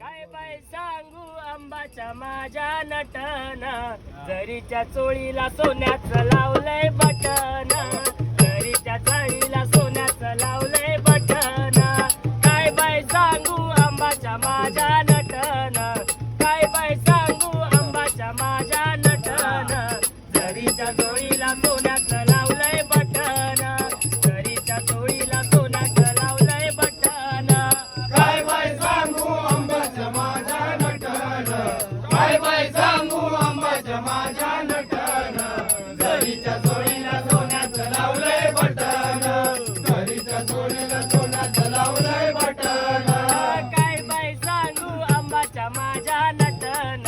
काय बाय सांगू आंबाच्या माझ्या नटन? जरीच्या चोळीला सोन्याचं लावलंय बटन. जरीच्या चोळीला सोन्याचं लावलंय बटन. काय बाय सांगू आंबाच्या माझ्या नटन? काय बाय ನಟನ